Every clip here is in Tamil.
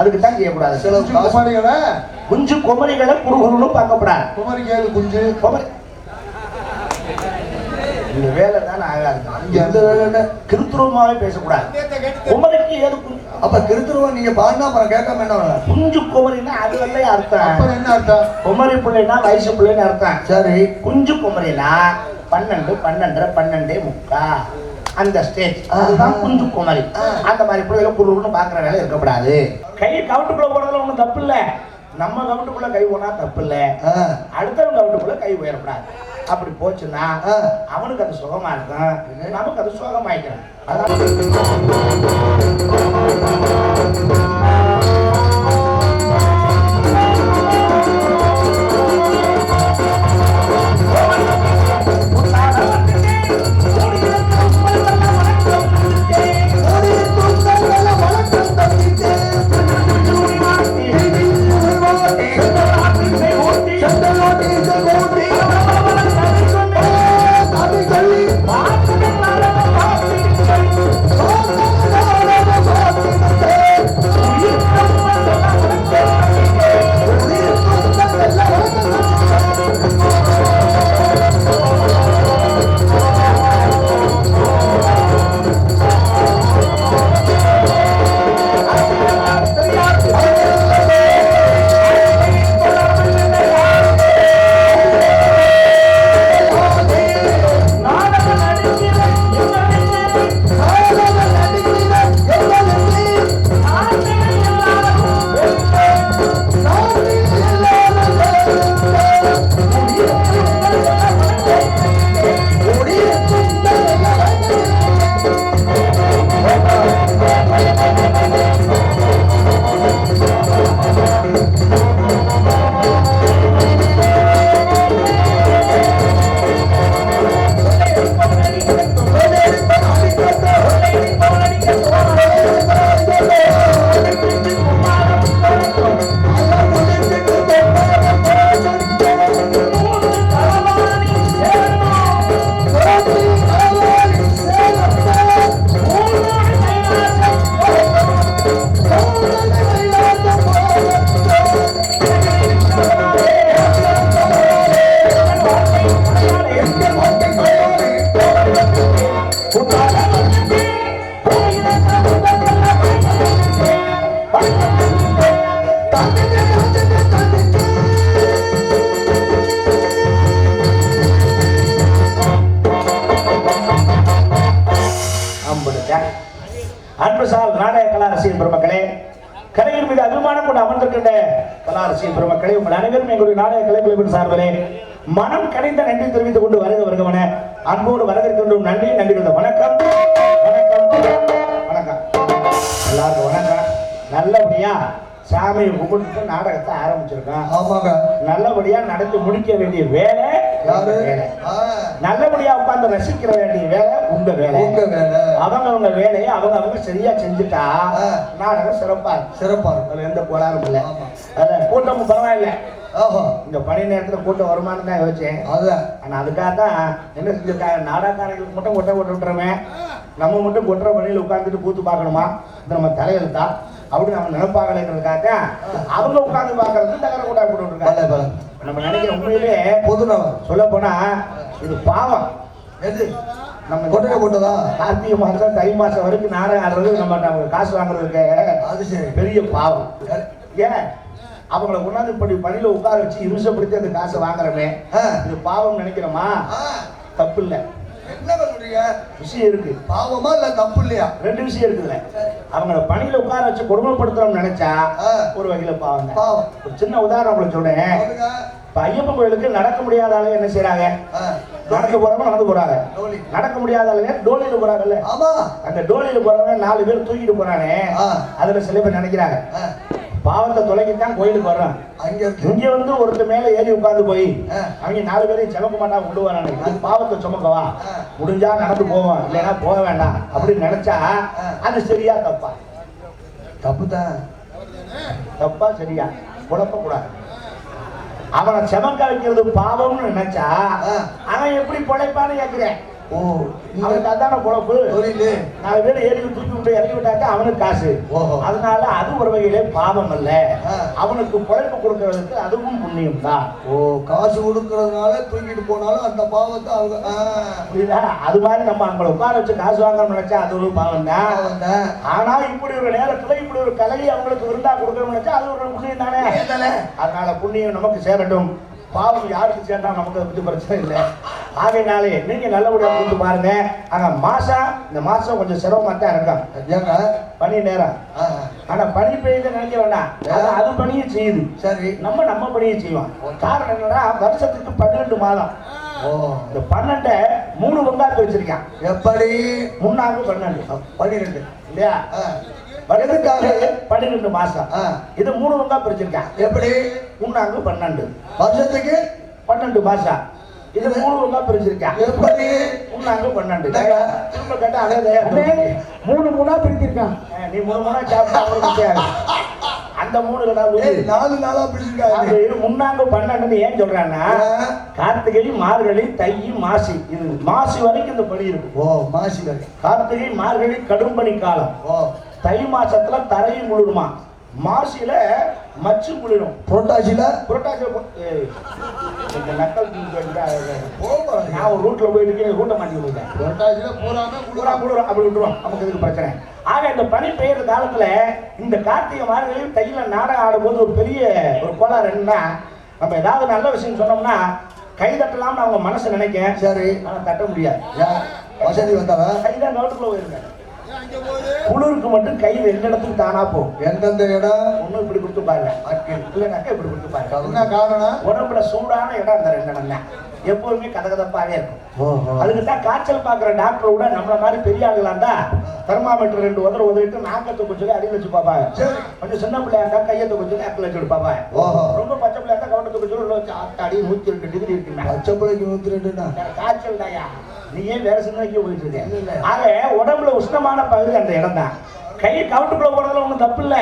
அதுக்கு தான் செய்யக்கூடாது. சில குமாரிகளை? குஞ்சு குமரிகளை குறுகுறுன்னு பார்க்கப்படாது. குமரி கேளு குஞ்சு. குமரி இந்த வேலை தானே ஆகாது. எந்த வேலை என்ன கிருத்துருவமாவே பேசக்கூடாது. குமரிக்கு ஏது அப்ப திருத்துருவன் நீங்க பாடினா அப்புறம் கேட்காம என்ன? குஞ்சு குமரின்னா அது வெள்ளைய அர்த்தம். என்ன அர்த்தம்? குமரி பிள்ளைனா வயசு பிள்ளைன்னு அர்த்தம். சரி. குஞ்சு குமரினா பன்னெண்டு பன்னெண்டரை பன்னெண்டே முக்கா. அந்த ஸ்டேஜ் அதுதான் குஞ்சு குமரி. அந்த மாதிரி பிள்ளைகளை குருன்னு பாக்குற வேலை இருக்கக்கூடாது. கை கவுட்டுக்குள்ள போடுறதுல ஒண்ணும் தப்பு இல்ல நம்ம கவுட்டுக்குள்ள கை போனா தப்பு இல்ல அடுத்தவங்க கவுட்டுக்குள்ள கை உயரக்கூடாது. அப்படி போச்சுன்னா. அவனுக்கு அது சுகமா இருக்கும். நமக்கு அது சுகமாய்க்கிறோம். அதான். மனம் கனிந்த நன்றி தெரிவித்துக் கொண்டு வருக வருகவன அன்போடு வரவேற்கின்றோம். நன்றி நன்றி வந்த வணக்கம். வணக்கம். வணக்கம். எல்லாருக்கும் வணக்கம். நல்லபடியா சாமியை கும்பிட்டு நாடகத்தை ஆரம்பிச்சிருக்கோம். ஆமாங்க. நல்லபடியா நடத்தி முடிக்க வேண்டிய வேலை நல்லபடியா உட்கார்ந்து ரசிக்கிற வேண்டிய வேலை உங்க வேலை. உங்க வேலை. அவங்க அவங்க வேலையை அவங்க அவங்க சரியா செஞ்சுட்டா. நாடகம் சிறப்பா சிறப்பா இருக்கும். எந்த கோளாறும் இல்லை. கூட்டமும் பரவாயில்ல. ஆஹா இந்த பணி நேரத்துல கூட்டம் வருமானு தான் யோசிச்சேன். அதான் ஆனா அதுக்காக தான் என்ன செஞ்சிருக்காங்க நாடகக்காரங்களுக்கு மட்டும் கொட்டை போட்டு விட்டுறமே. நம்ம மட்டும் கொட்டுற பணியில் உட்கார்ந்துட்டு கூத்து பார்க்கணுமா? இது நம்ம தலையெழுத்தா? அப்படின்னு நம்ம நினைப்பாங்களேங்கிறதுக்காக அவங்க உட்கார்ந்து பார்க்கறது தகர கூட்டா போட்டு விட்டுருக்காங்க. நம்ம நினைக்கிற உண்மையிலே பொதுநலம் சொல்ல போனா இது பாவம். எது? நம்ம கொட்டையை போட்டதா கார்த்திகை மாசம் தை மாசம் வரைக்கும் நாடகம் ஆடுறது நம்ம நம்ம காசு வாங்குறதுக்கு அது சரி. பெரிய பாவம். ஏன்? அவங்கள கொண்டாந்து இப்படி பணியில உட்கார வச்சு இருசப்படுத்தி அந்த காசை வாங்குறமே. இது பாவம் நினைக்கிறோமா? தப்பு இல்ல என்னங்க சொல்றீங்க விஷயம் இருக்கு. பாவமா இல்ல தப்பு இல்லையா? ரெண்டு விஷயம் இருக்குதுல அவங்கள பணியில உட்கார வச்சு கொடுமைப்படுத்துறோம்னு நினைச்சா. ஒரு வகையில பாவம். பாவம். ஒரு சின்ன உதாரணம் உங்களுக்கு சொல்றேன். இப்ப ஐயப்பன் கோயிலுக்கு நடக்க முடியாத ஆளுங்க என்ன செய்யறாங்க நடக்க போறவங்க நடந்து போறாங்க. நடக்க முடியாத ஆளுங்க டோலியில போறாங்கல்ல. ஆமா. அந்த டோலியில போறவங்க நாலு பேர் தூக்கிட்டு போறானே. அதுல சில பேர் நினைக்கிறாங்க. பாவத்தை தொலைக்கத்தான் கோயிலுக்கு வர்றான் அங்க இங்க வந்து ஒருத்தர் மேல ஏறி உட்கார்ந்து போய். அவங்க நாலு பேரையும் சுமக்க மாட்டாங்க கொண்டு வராங்க இது பாவத்தை சுமக்கவா. முடிஞ்சா நடந்து போவோம் இல்லைன்னா போக வேண்டாம் அப்படின்னு நினைச்சா. அது சரியா தப்பா? தப்புதான் தப்பா சரியா? குழப்ப கூடாது. அவனை செமக்க வைக்கிறது பாவம்னு நினைச்சா. அவன் எப்படி பொழைப்பான்னு கேட்கிறேன் அவனுக்கு அதான தொழிலு நாலு பேர் ஏறி தூக்கி விட்டு இறக்கி விட்டாக்க அவனுக்கு காசு. அதனால அது ஒரு வகையிலே பாவம் அல்ல. ஆ. அவனுக்கு பொழைப்பு கொடுக்கறதுக்கு அதுவும் புண்ணியம் தான். ஓ காசு கொடுக்கறதுனால தூக்கிட்டு போனாலும் அந்த பாவத்தை அவங்க புரியுதா? அது மாதிரி நம்ம அங்க உட்கார வச்சு காசு வாங்கணும்னு நினைச்சா அது ஒரு பாவம் தான். ஆனா இப்படி ஒரு நேரத்துல இப்படி ஒரு கலையை அவங்களுக்கு விருந்தா கொடுக்கணும்னு நினைச்சா அது ஒரு புண்ணியம் தானே? தானே? அதனால புண்ணியம் நமக்கு சேரட்டும். பாவம் யாருக்கு சேர்ந்தா நமக்கு அதை பிரச்சனை இல்லை. ஆகையினாலே நீங்க நல்லபடியா கொடுத்து பாருங்க. ஆனா மாசம் இந்த மாசம் கொஞ்சம் சிரமமா தான் இருக்கும் பனி நேரம். ஆனா பனி பெய்யுது நினைக்க வேண்டாம். அது பனியை செய்யுது. சரி. நம்ம நம்ம பணியை செய்வோம். காரணம் என்னன்னா வருஷத்துக்கு பன்னிரெண்டு மாதம். ஓ. இந்த பன்னெண்டை மூணு பங்காக்கு வச்சிருக்கான். எப்படி? முன்னாங்க பன்னெண்டு. பன்னிரெண்டு. இல்லையா? ஆ, வருடத்துக்கு பன்னிரெண்டு மாசம். இது மூணு பங்கா பிரிச்சிருக்கான் எப்படி? முன்னாங்க பன்னெண்டு. வருஷத்துக்கு? பன்னெண்டு மாசம். இது மூணு பங்கா பிரிச்சிருக்கான் எப்படி? முன்னாங்க பன்னெண்டு? திரும்ப கேட்டா அதே மூணு மூணா பிரிச்சிருக்கான் நீ மூணு மூணா சாப்பிட்டா. அந்த மூணு கடா நாலு நாளா பிடிச்சிருக்காங்க முன்னாங்க பன்னெண்டுன்னு ஏன் சொல்றான்னா கார்த்திகை மார்கழி தை மாசி. இது மாசி வரைக்கும் இந்த பனி இருக்கு. ஓ மாசி வரை கார்த்திகை மார்கழி கடும் பனி காலம். ஓ. தை மாசத்துல தரையும் குளிருமா? மாசியில மச்சு குளிரும். புரட்டாசியில புரட்டாசி போ- ஏய், இந்த நக்கல் போவாங்க நான் ஒரு ரூட்ல போயிட்டு இருக்கேன் ரூட்டை மாட்டி விட்டேன் புரட்டாசியில பூராமே பூரா குளிரும் அப்படி விட்டுருவோம் நமக்கு இதுக்கு பிரச்சனை? ஆக இந்த பனி பெய்யுற காலத்துல இந்த கார்த்திகை மார்கழியும் தையில நாடகம் ஆடும்போது ஒரு பெரிய ஒரு கோளாறு என்னன்னா நம்ம ஏதாவது நல்ல விஷயம் சொன்னோம்னா கை தட்டலாம்னு அவங்க மனசு நினைக்க சரி. ஆனா தட்ட முடியாது? வசதி வந்தாரா கைதான் நோட்டுக்குள்ள போயிருங்க. குளிருக்கு மட்டும் கை ரெண்டு இடத்துக்கு தானா போகும் எந்தெந்த இடம்? ஒண்ணு இப்படி கொடுத்து பாருங்க. இல்லைனாக்கா இப்படி கொடுத்து பாருங்க. என்ன காரணம்? உடம்புல சூடான இடம் அந்த ரெண்டு இடம் தான் எப்பவுமே கதகதப்பாவே இருக்கும். அதுக்கு தான் காய்ச்சல் பார்க்குற டாக்டர் கூட நம்மள மாதிரி பெரிய ஆளுங்களாண்டா தெர்மாமீட்டர் ரெண்டு உதற உதறிட்டு நாக்கத்தை கொஞ்சம் அடி வச்சு பார்ப்பாங்க. கொஞ்சம் சின்ன பிள்ளையாண்டா கையத்தை கொஞ்சம் அக்கில் வச்சுட்டு பார்ப்பாங்க ரொம்ப பச்சை பிள்ளையாண்டா கவனத்தை கொஞ்சம் வச்சு ஆத்தாடி நூத்தி ரெண்டு டிகிரி இருக்குங்க பச்சை பிள்ளைக்கு நூத்தி ரெண்டுண்ணா? காய்ச்சல் தாயா நீ ஏன் வேற சிந்தனைக்கு போயிட்டு. இருக்க. ஆக உடம்புல உஷ்ணமான பகுதி அந்த இடம் தான் கை கவுட்டுக்குள்ள போறதுல ஒண்ணும் தப்பு இல்ல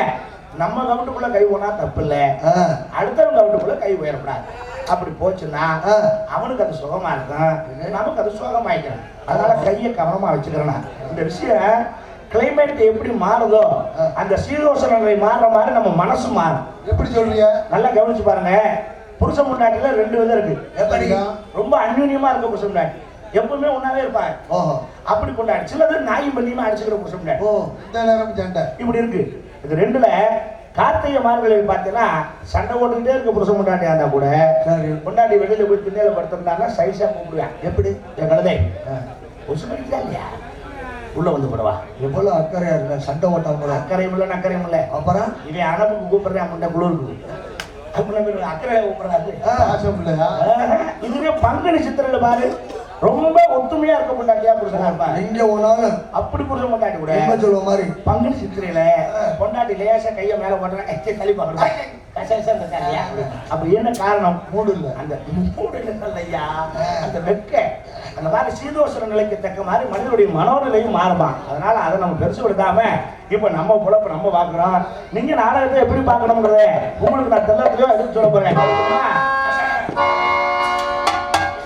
நம்ம கவுட்டுக்குள்ள கை போனா தப்பு இல்ல ஆ. அடுத்தவங்க கவுட்டுக்குள்ள கை உயரக்கூடாது அப்படி போச்சுன்னா. அவனுக்கு அது சுகமா இருக்கும் நமக்கு அது சுகமாயிக்கணும் அதனால கையை கவனமா வச்சுக்கிறேன் இந்த விஷயம் கிளைமேட் எப்படி மாறுதோ அந்த சீதோஷண நிலை மாறுற மாதிரி நம்ம மனசு மாறும். எப்படி சொல்றீங்க? நல்லா கவனிச்சு பாருங்க. புருஷ முன்னாட்டில ரெண்டு விதம் இருக்கு. ரொம்ப அந்யூன்யமா இருக்க புருஷ முன்னாடி எப்பவுமே ஒன்னாவே இருப்பாங்க. ஓஹோ. அப்படி கொண்டாடி. சிலது நாயும் பண்ணியுமா அடிச்சுக்கிற புருஷ முன்னாடி ஓ இந்த நேரம் சண்டை இப்படி இருக்கு. இது ரெண்டுல கார்த்திகை மார்கழியில் பார்த்தீங்கன்னா சண்டை போட்டுக்கிட்டே இருக்க புருஷ முன்னாடி இருந்தா கூட கொண்டாடி வெளியில போய் திண்ணையில படுத்திருந்தாங்கன்னா சைஸா கூப்பிடுவேன் எப்படி? என் கழுதை. ஆ. புருஷ மணிக்கா இல்லையா? உள்ள வந்து போடுவா. எவ்வளவு அக்கறையா இருக்க? சண்டை ஓட்டாம கூட அக்கறையும் இல்லை நக்கரையும் இல்லை அப்புறம்? இவன் அனப்புக்கு கூப்பிடுறேன் முன்ன குளிருக்கு அப்படின்னு அக்கறை கூப்பிடுறாரு. ஆசை பிள்ளையா? இதுவே பங்குனி சித்திரையில பாரு. ரொம்ப ஒத்துமையா இருக்க முன்னாடியா புருஷனா இருப்பாங்க எங்க போனாலும் அப்படி புருஷ முன்னாடி கூட. உண்மை சொல்லுவ மாதிரி? பங்குனி சித்திரையில பொண்டாட்டி லேசா கைய மேல போடுறேன் தள்ளி தண்ணியா அப்படி என்ன காரணம்? மூடு இல்ல. அந்த மூடு இல்லையா அந்த வெக்க அந்த மாதிரி சீதோஷண நிலைக்கு தக்க மாதிரி மனிதனுடைய மனோநிலையும் மாறுமா அதனால அதை நம்ம பெருசு விடுக்காம இப்ப நம்ம பொழப்பு நம்ம பாக்குறோம் நீங்க நாடகத்தை எப்படி பார்க்கணுங்கிறத உங்களுக்கு நான் தெல்லத்தையோ எதுவும் சொல்ல போறேன்.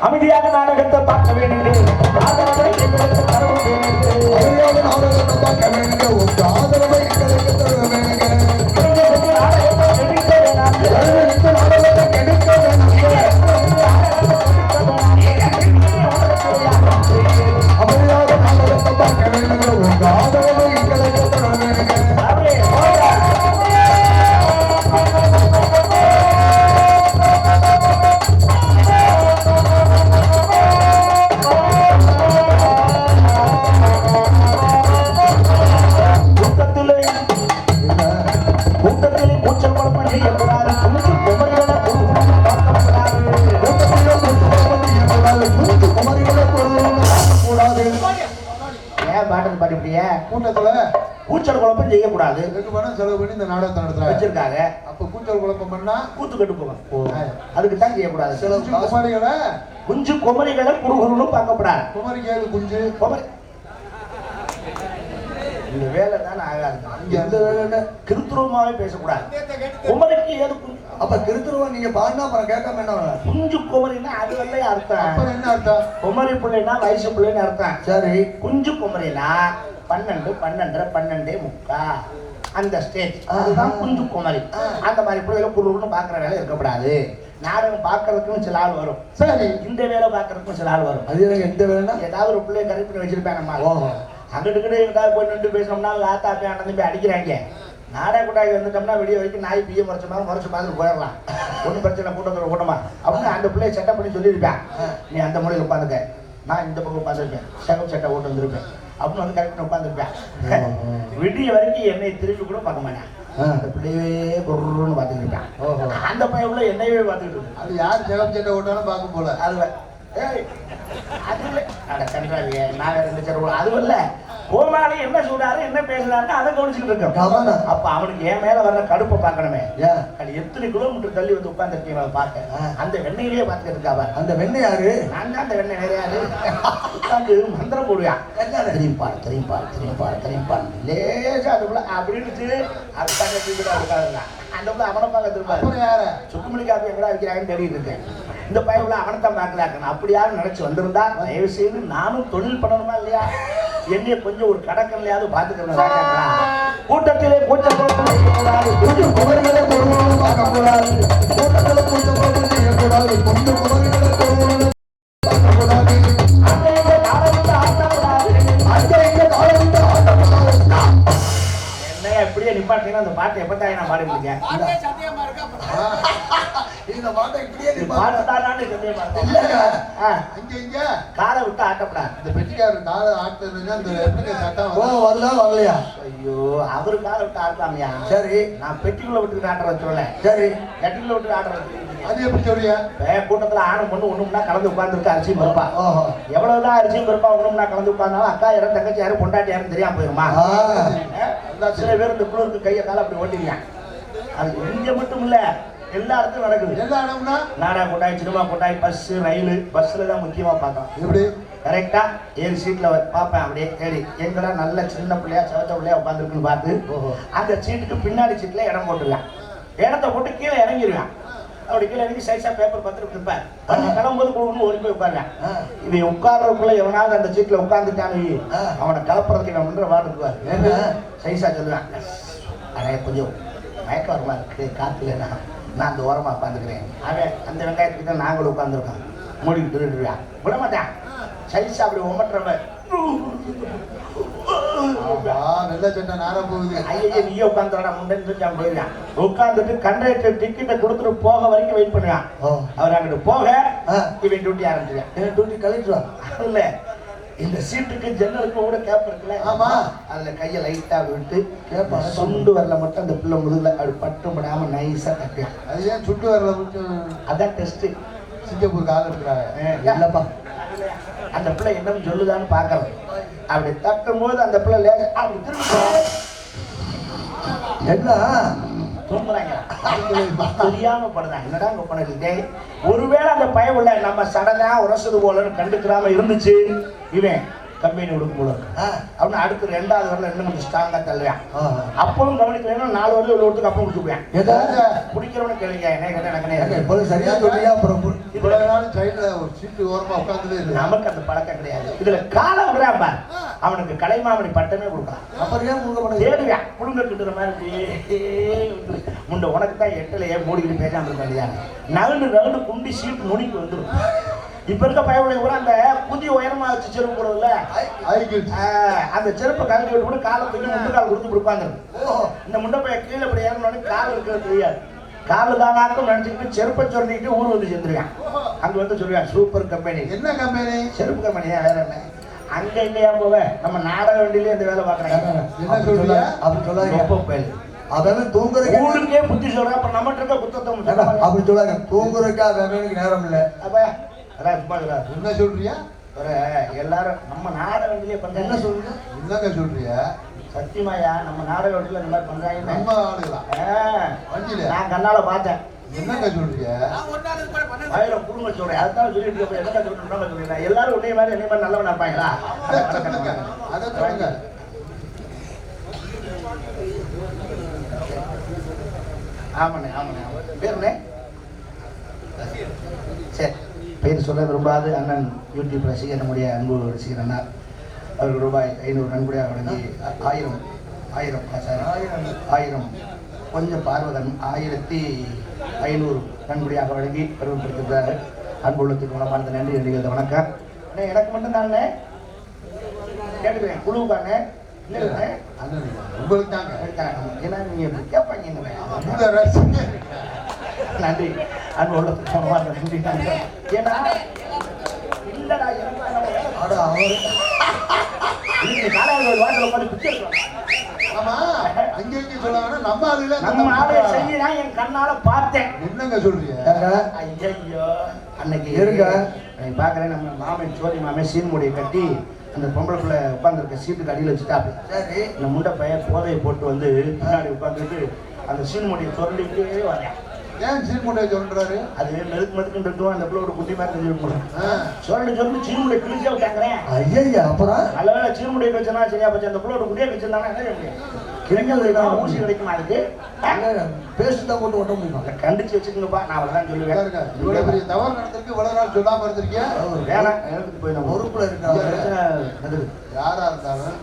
அமைதியாக நாடகத்தை பார்க்க வேண்டும். ஆதரவை எங்களுக்கு தர வேண்டும். நாடகத்தை பார்க்க ஆதரவை எங்களுக்கு தர வேண்டும். ஏன் பாட்டு பாடிப்படிய கூட்டத்துல கூச்சல் குழப்பம் செய்யக்கூடாது. ரெண்டு பணம் செலவு பண்ணி இந்த நாடகத்தை நடத்துறாங்க. வச்சிருக்காங்க. அப்ப கூச்சல் குழப்பம் பண்ணா கூத்து கட்டு போவேன் அதுக்கு தான் செய்யக்கூடாது. குஞ்சு குமாரிகளை குஞ்சு குமரிகளை குறுகுறுன்னு பார்க்கப்படாது. குமாரிக்கு ஏது குஞ்சு? குமரி இந்த வேலை தானே ஆகாது. இங்க எந்த வேலைன்னு கிருத்துருவமாவே பேசக்கூடாது. குமரிக்கு ஏது? அப்ப கிருத்துருவன் நீங்க பாடினா அப்புறம் கேட்காம என்ன? குஞ்சு குமரின்னா அது வந்து அர்த்தம். அப்புறம் என்ன அர்த்தம்? குமரி பிள்ளைனா வயசு பிள்ளைன்னு அர்த்தம். சரி. குஞ்சு குமரினா பன்னெண்டு பன்னெண்டரை பன்னெண்டே முக்கா. அந்த ஸ்டேஜ் அதுதான் குஞ்சு குமரி. அந்த மாதிரி பிள்ளைகளை குருன்னு பார்க்குற வேலை இருக்கக்கூடாது. நாடகம் பார்க்கறதுக்கும் சில ஆள் வரும். சரி. இந்த வேலை பார்க்கறதுக்கும் சில ஆள் வரும். அது எந்த வேலைன்னா? ஏதாவது ஒரு பிள்ளைய கரெக்ட் பண்ணி வச்சிருப்பேன் நம்ம. அங்கிட்டு கிட்ட எங்கிட்ட போய் நின்று பேசினோம்னா ஆத்தா போய் அண்ணன் போய் அடிக்கிறாங்க. நாடக கூட்டாளி வந்துட்டோம்னா வெளியே வரைக்கும் நாய் பிய முறைச்ச மாதிரி முறைச்சு பார்த்துட்டு போயிடலாம். ஒன்றும் பிரச்சனை கூட்டத்தில் கூட்டமா அப்படின்னு அந்த பிள்ளைய செட்டப் பண்ணி சொல்லியிருப்பேன். நீ அந்த முறையில் உட்காந்துக்க. நான் இந்த பக்கம் உட்காந்துருப்பேன். செகப் சட்டை ஓட்டு வந்திருப்பேன். அப்படின்னு வந்து கரெக்ட் பண்ணி உட்காந்துருப்பேன். விடிய வரைக்கும் என்னை திருப்பி கூட பார்க்க மாட்டேன். அந்த பிள்ளையவே பொருள்னு ஓஹோ. அந்த பையன் உள்ள என்னையவே பார்த்துக்கிட்டு அது யார் ஜெகம் சட்டை ஓட்டாலும் பார்க்கும் போல. அது வே- ஏய், அது. அட கன்றாவியே, நான் ரெண்டு சேர் அது இல்ல. கோமாளி என்ன சொல்றாரு என்ன பேசுறாருன்னு அதை கவனிச்சுட்டு இருக்கோம். அப்ப அவனுக்கு என் மேல வர்ற கடுப்பை பார்க்கணுமே. அது எத்தனை கிலோமீட்டர் தள்ளி வந்து உட்கார்ந்துருக்கீங்க பார்க்க. அந்த வெண்ணையிலேயே பார்த்துட்டு இருக்காவ அந்த வெண்ணெய் யாரு? நான் தான் அந்த வெண்ணெய். வேற யாரு? உட்காந்து மந்திரம் போடுவான் என்னது? திரும்பார் திரும்பார் திரும்பார் திரும்பார் லேசா அதுக்குள்ள அப்படின்னுச்சு அது தாங்க திரும்பி உட்காந்துருக்கான் அந்த அவனை பார்க்க யாரு? சுக்குமணி காப்பி எங்கடா வைக்கிறாங்கன்னு தேடிட்டு இருக்கேன். இந்த பையன் அவனைத்தான் பார்க்கலாக்கணும் அப்படியாவது நினைச்சு வந்திருந்தா தயவு செய்து நானும் தொழில் பண்ணணுமா இல்லையா? என்னைய கொஞ்சம் ஒரு கடற்கல்லையாவது பார்த்துக்கிறேன் கூட்டத்திலே கூட்டம் பெட்டிக்காரர் கால ஆட்டுறதுன்னா அந்த எப்படி சட்டம் வரலையா? ஐயோ. அவரு காலை விட்டு ஆடலாமையா சரி. நான் பெட்டிக்குள்ள விட்டு ஆடுற சொல்லல. சரி. கட்டிக்குள்ள விட்டு ஆடுற அது எப்படி சொல்றியா? கூட்டத்துல ஆணும் பொண்ணு ஒண்ணும்னா கலந்து உட்கார்ந்துருக்கு அரிசியும் பருப்பா. ஓஹோ. எவ்வளவுதான் அரிசியும் பருப்பா ஒண்ணும்னா கலந்து உட்கார்ந்தாலும் அக்கா யாரும் தங்கச்சி யாரும் பொண்டாட்டி யாரும் தெரியாம போயிருமா? சில பேர் இந்த குளிருக்கு கையை கால அப்படி ஓட்டிருக்கான் அது இங்க மட்டும் இல்ல. எல்லா இடத்துலயும் நடக்குது. எல்லா இடம்னா? நாடா கொட்டாய் சினிமா கொட்டாய் பஸ் ரயில் பஸ்ல தான் முக்கியமா பார்க்கலாம். எப்படி? கரெக்டா ஏழு சீட்ல பார்ப்பேன் அப்படியே தேடி எங்கடா நல்ல சின்ன பிள்ளையா சிவத்த பிள்ளையா உட்காந்துருக்குன்னு பார்த்து. அந்த சீட்டுக்கு பின்னாடி சீட்ல இடம் போட்டுருவேன். இடத்த போட்டு கீழே இறங்கிடுவேன் அப்படி கீழே இறங்கி சைஸா பேப்பர் பத்திரம் இருப்பேன் கிளம்பும்போது கொடுக்கணும் ஓடி போய் உட்காருவேன். இவன் உட்கார்றதுக்குள்ள எவனாவது அந்த சீட்ல உட்காந்துட்டானு. அவனை கலப்புறதுக்கு இவன் பண்ற வாடு இருக்குவார் என்ன? சைஸா சொல்லுவேன். அடே கொஞ்சம் மயக்க வருமா இருக்கு. காத்துல நான் அந்த ஓரமா உட்காந்துக்கிறேன் அவன் அந்த வெங்காயத்துக்கு தான் நாங்களும் உட்காந்துருக்கோம் மூடிக்கிட்டு இருக்கான் விட மாட்டான். சைஸா அப்படி உமட்டுறவன் ஆமா வெள்ளை சட்டை நார போகுது. ஐயோ நீயே உட்காந்துடா முண்டன்னு சொல்லி அவன் போயிருக்கான். உட்காந்துட்டு கண்டக்டர் டிக்கெட்டை கொடுத்துட்டு போக வரைக்கும் வெயிட் பண்ணுவான் அவர் அங்கிட்டு போக. இவன் டியூட்டி ஆரம்பிச்சிருக்கான். டியூட்டி கலெக்டரா இல்ல. இந்த சீட்டுக்கு ஜன்னலுக்கு கூட கேப் இருக்குல்ல? ஆமா. அதுல கைய லைட்டா விட்டு கேப்பா. சுண்டு வரல மட்டும் அந்த பிள்ளை முதுகுல அப்படி பட்டு படாம நைஸா தட்டுவான் அது ஏன் சுட்டு வரல மட்டும் அதான் டெஸ்ட் சிங்கப்பூருக்கு ஆள் எடுக்கிறாங்க இல்லப்பா. அந்த பிள்ளை என்னன்னு சொல்லுதான்னு பார்க்கலாம் அப்படி தட்டும் போது அந்த பிள்ளை லேசா அப்படி திரும்பி என்ன? தெரியாம படுறாங்க. என்னடா உங்க பண்ணது ஒருவேளை அந்த பயம் உள்ள நம்ம சடனா உரசுது போலன்னு கண்டுக்கிறாம இருந்துச்சு. இவன் கம்பெனி விடும் போல. அவனு அடுத்து ரெண்டாவது வரல இன்னும் கொஞ்சம் ஸ்ட்ராங்கா தள்ளுவான். அப்பவும் கவனிக்கலைன்னா நாலு வரல இவ்வளோ ஒருத்துக்கு அப்பவும் கொடுத்துருவேன் எதா? பிடிக்கிறவனு கேளுங்க என்ன கேட்டா எனக்கு ஏங்க, என்ன இப்போது சரியா சொல்றியா அப்புறம் இவ்வளவு நாள் சைடுல ஒரு சீட்டு ஓரமா உட்கார்ந்ததே இல்லை நமக்கு அந்த பழக்கம் கிடையாது. இதுல காலம் விடுறான் பார் அவனுக்கு கலைமாமணி பட்டமே கொடுக்கலாம். அப்புறம் ஏன் மாட்டேங்குது? தேடுவேன் குடும்ப கிட்டுற மாதிரி முண்டை உனக்கு தான் எட்டிலையே மூடிக்கிட்டு பேசாம இருக்க வேண்டியதானே நகண்டு நகண்டு குண்டி சீட்டு நுனிக்கு வந்துடும் இப்ப இருக்க பயவுடைய கூட அந்த புதிய உயரமா வச்சு செருப்பு போடுறதுல அந்த செருப்பை கலந்து விட்டு கூட காலை தூக்கி முண்டு கால் கொடுத்து கொடுப்பாங்க. இந்த முண்டை கீழே இப்படி ஏறணும்னு கால் இருக்கிறது தெரியாது. கால் தானாக்கும் நினைச்சுக்கிட்டு செருப்பை சொல்லிட்டு ஊர் வந்து சேர்ந்துருக்கான் அங்க வந்து சொல்லுவான் சூப்பர் கம்பெனி என்ன கம்பெனி செருப்பு கம்பெனி தான் வேற என்ன? அங்க இல்லையா போவ? நம்ம நாடக வண்டியிலே இந்த வேலை பார்க்கறாங்க. என்ன அப்படி சொல்றியா? சொல்லாத, அப்படி சொல்லாதீங்க. அவன் தூங்குறதுக்கு ஊருக்கே புத்தி சொல்றேன் அப்ப நம்மகிட்ட இருக்க சொல்லுவாங்க. அப்படி சொல்லாங்க தூங்குறதுக்கு அவனுக்கு நேரம் இல்ல. அப்ப அதான் சும்மா என்ன சொல்றியா? எல்லாரும் நம்ம நாடக வண்டியிலே பண்ற என்ன சொல்லுங்க என்னங்க சொல்றியா? சத்தியமாயா நம்ம நாடக வண்டியில இந்த மாதிரி பண்றாங்க நான் கண்ணால பார்த்தேன். என்னங்க சொல்றியா? வயல குடும்ப சொல்றேன் சொல்லிட்டு இருக்க என்னங்க எல்லாரும் உன்னைய மாதிரி என்னைய மாதிரி நல்லவன் ஆமாண்ணே ஆமாண்ணே பேருண்ணே சரி. பெயர் சொல்ல விரும்பாது. அண்ணன் யூடியூப் ரசிகர் நம்முடைய அன்பு ரசிகர் அண்ணா அவர்கள் ரூபாய் ஐநூறு நன்கொடையாக வழங்கி ஆயிரம் ஆயிரம் ஆயிரம் ஆயிரம். கொஞ்சம் பார்வதன் ஆயிரத்தி ஐநூறு நன்கொடையாக வழங்கி பெருமைப்படுத்திருக்கிறார் அன்புள்ளத்துக்கு மனமார்ந்த நன்றி நன்றிகள் வணக்கம். அண்ணே எனக்கு மட்டும் தானே கேட்டுக்கிறேன் அண்ணன் உங்களுக்கு தாங்க ஏன்னா நீங்கள் கேட்பாங்க நன்றி அன்பு உள்ளத்துக்கு மனமார்ந்த நன்றி நன்றி ஏன்னா இல்லடா அட அவர் உட்காந்து. ஆமா அங்க இங்க சொல்லாங்கன்னா நம்ம ஆளை என் கண்ணால பார்த்தேன். என்னங்க சொல்றீங்க? ஐயோ அன்னைக்கு இருங்க. நான் பார்க்குறேன் நம்ம மாமன் சோதி மாமன் சீன்முடியை கட்டி அந்த பொம்பளை பிள்ளை உட்காந்துருக்க சீட்டுக்கு அடியில் வச்சுட்டாப்பு சரி. இந்த முண்டை பையன் போதையை போட்டு வந்து பின்னாடி உட்காந்துட்டு அந்த சீன்முடியை சுரண்டிக்கிட்டே வரேன். ஏன் சீர்முட்டையை சொல்றாரு? அது மெதுக்கு மெதுக்குன்னு இருக்கும்? அந்த பிள்ளை ஒரு குட்டி மாதிரி தெரிஞ்சிருக்கும் ஆ, சுரண்டி சுரண்டி சீன்முடியை கிழிச்சே விட்டாங்கிறேன் ஐயா அப்புறம்? நல்ல வேலை வச்சனா சரியா போச்சு அந்த பிள்ளை ஒரு குட்டியை வச்சிருந்தாங்க என்ன செய்ய முடியும்? கிழிஞ்சது ஊசி கிடைக்குமா அதுக்கு? பேஸ்ட் தான் போட்டு ஒட்ட முடியுமா? கண்டிச்சு வச்சுக்கோங்கப்பா நான் அவ்வளோதான் சொல்லுவேன். இவ்வளவு பெரிய தவறு நடந்திருக்கு இவ்வளவு நாள் சொல்லாம இருந்திருக்கீங்க வேணாம் எனக்கு போய் நம்ம பொறுப்புல இருக்காங்க யாரா இருந்தாலும்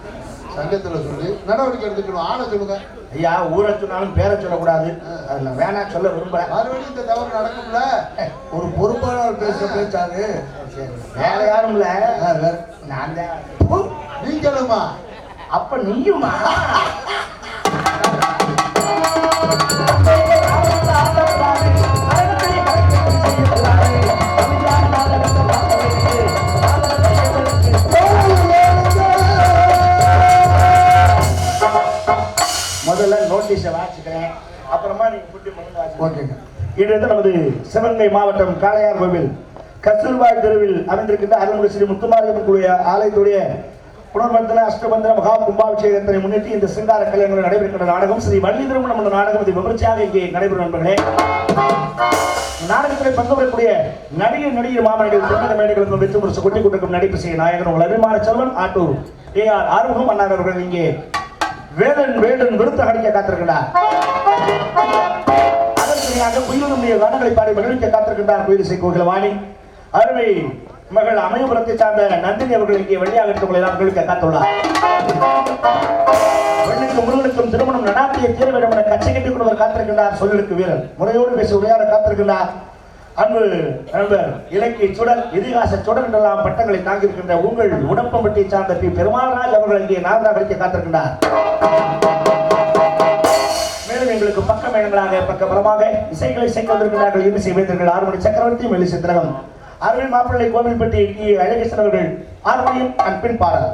சங்கத்துல சொல்லி நடவடிக்கை எடுத்துக்கணும். ஆளை சொல்லுங்க. ஐயா ஊரை சொன்னாலும் பேரை சொல்லக்கூடாது. அதில் நான் வேணாம் சொல்ல விரும்புறேன் மறுபடியும் இந்த தவறு நடக்கும்ல? ஒரு பொறுப்பாளர் பேச பேச்சாரு சரி, வேற யாரும் இல்ல நான் தான். நீங்களுமா அப்ப நீயுமா முதல்ல நோட்டீஸை வாசிக்கிறேன் அப்புறமா நீங்க குட்டி மருந்து வாசிக்கிறேன் ஓகேங்க. இன்றைய நமது சிவகங்கை மாவட்டம் காளையார் கோவில் கஸ்தூர்பாய் தெருவில் அமைந்திருக்கின்ற அருள்மிகு ஸ்ரீ முத்துமாரியம்மன் ஆலயத்துடைய புனர்வர்த்தன அஷ்டபந்தன மகா கும்பாபிஷேகத்தினை முன்னிட்டு இந்த சிங்கார கல்யாணங்கள் நடைபெறுகின்ற நாடகம் ஸ்ரீ வள்ளி திருமணம் என்ற நாடகம் இது விமர்சையாக இங்கே நடைபெறும் நண்பர்களே. நாடகத்தில் பங்கு பெறக்கூடிய நடிகர் நடிகர் மாமனிகள் திருமண மேடைகளுக்கு வெற்றி முரசு கொட்டி கொண்டிருக்கும் நடிப்பு செய்ய நாயகன் உங்கள் அபிமான செல்வன் ஆட்டூர் ஏ ஆர் ஆறுமுகம் அண்ணார் அவர்கள் இங்கே வேடன் வேடன் விருத்த கடிக்க காத்திருக்கிறார். அதற்குரியாக குயிலுடைய கானங்களை பாடி மகிழ்ச்சி காத்திருக்கின்றார் குயிலிசை கோகிலவாணி அருமை மகள் அமையபுரத்தை சார்ந்த நந்தினி அவர்கள் இங்கே வெள்ளியாக எல்லாம் காத்துள்ளார். பெண்ணுக்கு முருகனுக்கும் திருமணம் நடாத்திய தீர வேண்டும் என கட்சி கட்டிக் கொண்டவர் காத்திருக்கின்றார். சொல்லுக்கு வீரர் முறையோடு பேசி உரையாட காத்திருக்கின்றார். அன்பு நண்பர் இலக்கிய சுடர் இதிகாச சுடர் என்றெல்லாம் பட்டங்களை தாங்கியிருக்கின்ற உங்கள் உடப்பம்பட்டியை சார்ந்த பி. பெருமாள்ராஜ் அவர்கள் இங்கே நாரதா வடிக்க காத்திருக்கின்றார். மேலும் எங்களுக்கு பக்க மேளங்களாக பக்க பலமாக இசைகளை இசைக்க வந்திருக்கிறார்கள். இசை வேந்தர்கள் ஆறுமணி சக்கரவர்த்தி மெலிசை அருள் மாப்பிள்ளை கோவில்பட்டி இ. அழகேசன் அவர்கள் ஆறுமணியும் அன்பின் பாடல்.